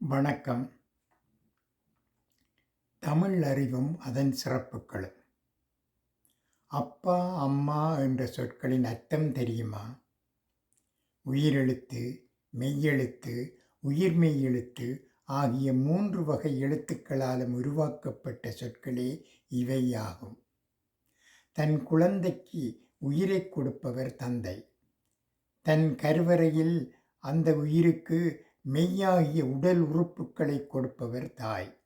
வணக்கம். தமிழ் அறிவும் அதன் சிறப்புகளும். அப்பா அம்மா என்ற சொற்களின் அர்த்தம் தெரியுமா? உயிரெழுத்து மெய்யெழுத்து உயிர்மெய் எழுத்து ஆகிய மூன்று வகை எழுத்துக்களாலும் உருவாக்கப்பட்ட சொற்களே இவையாகும். தன் குழந்தைக்கு உயிரை கொடுப்பவர் தந்தை. தன் கருவறையில் அந்த உயிருக்கு மெய்யாகிய உடல் உறுப்புகளை கொடுப்பவர் தாய்.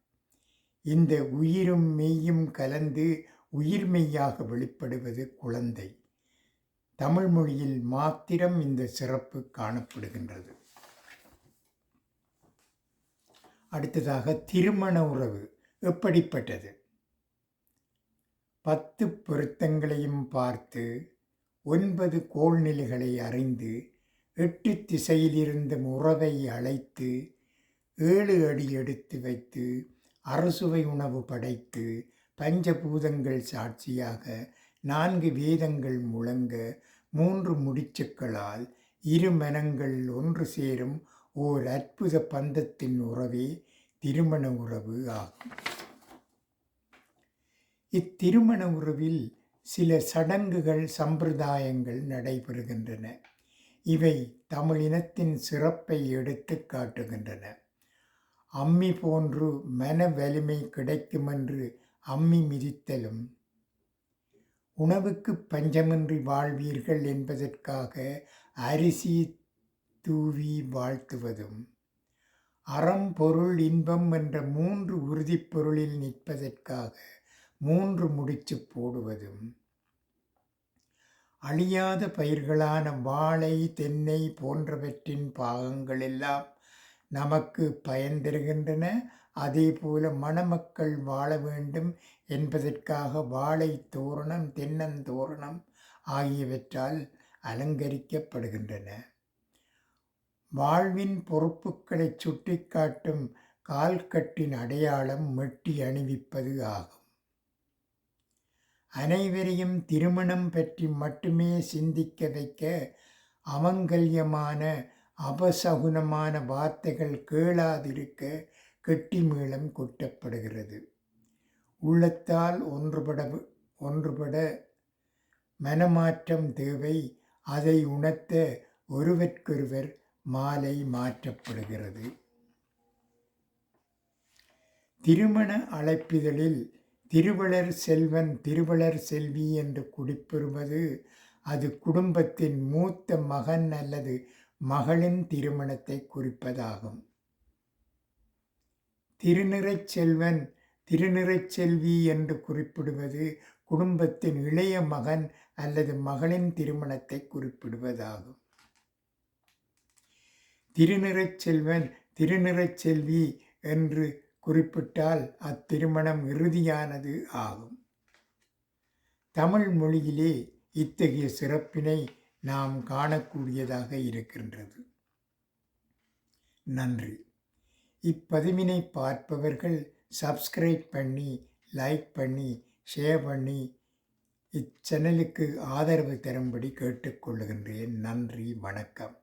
இந்த உயிரும் மெய்யும் கலந்து உயிர் மெய்யாக வெளிப்படுவது குழந்தை. தமிழ் மொழியில் மாத்திரம் இந்த சிறப்பு காணப்படுகின்றது. அடுத்ததாக திருமண உறவு எப்படிப்பட்டது? பத்து பொருத்தங்களையும் பார்த்து ஒன்பது கோள்நிலைகளை அறிந்து எட்டு திசையிலிருந்த உறவை அழைத்து ஏழு அடி எடுத்து வைத்து அரசுவை உணவு படைத்து பஞ்சபூதங்கள் சாட்சியாக நான்கு வேதங்கள் முழங்க மூன்று முடிச்சுக்களால் இரு மனங்கள் ஒன்று சேரும் ஓர் அற்புத பந்தத்தின் உறவே திருமண உறவு ஆகும். இத்திருமண உறவில் சில சடங்குகள் சம்பிரதாயங்கள் நடைபெறுகின்றன. இவை தமிழினத்தின் சிறப்பை எடுத்து காட்டுகின்றன. அம்மி போன்று மன வலிமை கிடைக்குமென்று அம்மி மிதித்தலும் உணவுக்கு பஞ்சமின்றி வாழ்வீர்கள் என்பதற்காக அரிசி தூவி வாழ்த்துவதும் அறம் பொருள் இன்பம் என்ற மூன்று உறுதிப்பொருளில் நிற்பதற்காக மூன்று முடிச்சு போடுவதும் அழியாத பயிர்களான வாழை தென்னை போன்றவற்றின் பாகங்கள் எல்லாம் நமக்கு பயன் தருகின்றன அதே போல மணமக்கள் வாழ வேண்டும் என்பதற்காக வாழை தோரணம் தென்னந்தோரணம் ஆகியவற்றால் அலங்கரிக்கப்படுகின்றன. வாழ்வின் பொறுப்புகளை சுட்டிக்காட்டும் கால்கட்டின் அடையாளம் மெட்டி அணிவிப்பது ஆகும். அனைவரையும் திருமணம் பற்றி மட்டுமே சிந்திக்க வைக்க அமங்கல்யமான அபசகுனமான வார்த்தைகள் கேளாதிருக்க கெட்டி மீளம் கொட்டப்படுகிறது. உள்ளத்தால் ஒன்றுபட ஒன்றுபட மனமாற்றம் தேவை. அதை உணர்த்த ஒருவருக்கொருவர் மாலை மாற்றப்படுகிறது. திருமண அழைப்பிதழில் திருவளர் செல்வன் திருவளர் செல்வி என்று குடிப்பெறுவது அது குடும்பத்தின் மூத்த மகன் அல்லது மகளின் திருமணத்தை குறிப்பதாகும். திருநிறைச் செல்வன் திருநிறைச் செல்வி என்று குறிப்பிடுவது குடும்பத்தின் இளைய மகன் அல்லது மகளின் திருமணத்தை குறிப்பிடுவதாகும். திருநிறைச் செல்வன் திருநிறைச் செல்வி என்று குறிப்பிட்டால் அத்திருமணம் இறுதியானது ஆகும். தமிழ் மொழியிலே இத்தகைய சிறப்பினை நாம் காணக்கூடியதாக இருக்கின்றது. நன்றி. இப்பதிவினை பார்ப்பவர்கள் சப்ஸ்கிரைப் பண்ணி லைக் பண்ணி ஷேர் பண்ணி இச்சேனலுக்கு ஆதரவு தரும்படி கேட்டுக்கொள்கின்றேன். நன்றி. வணக்கம்.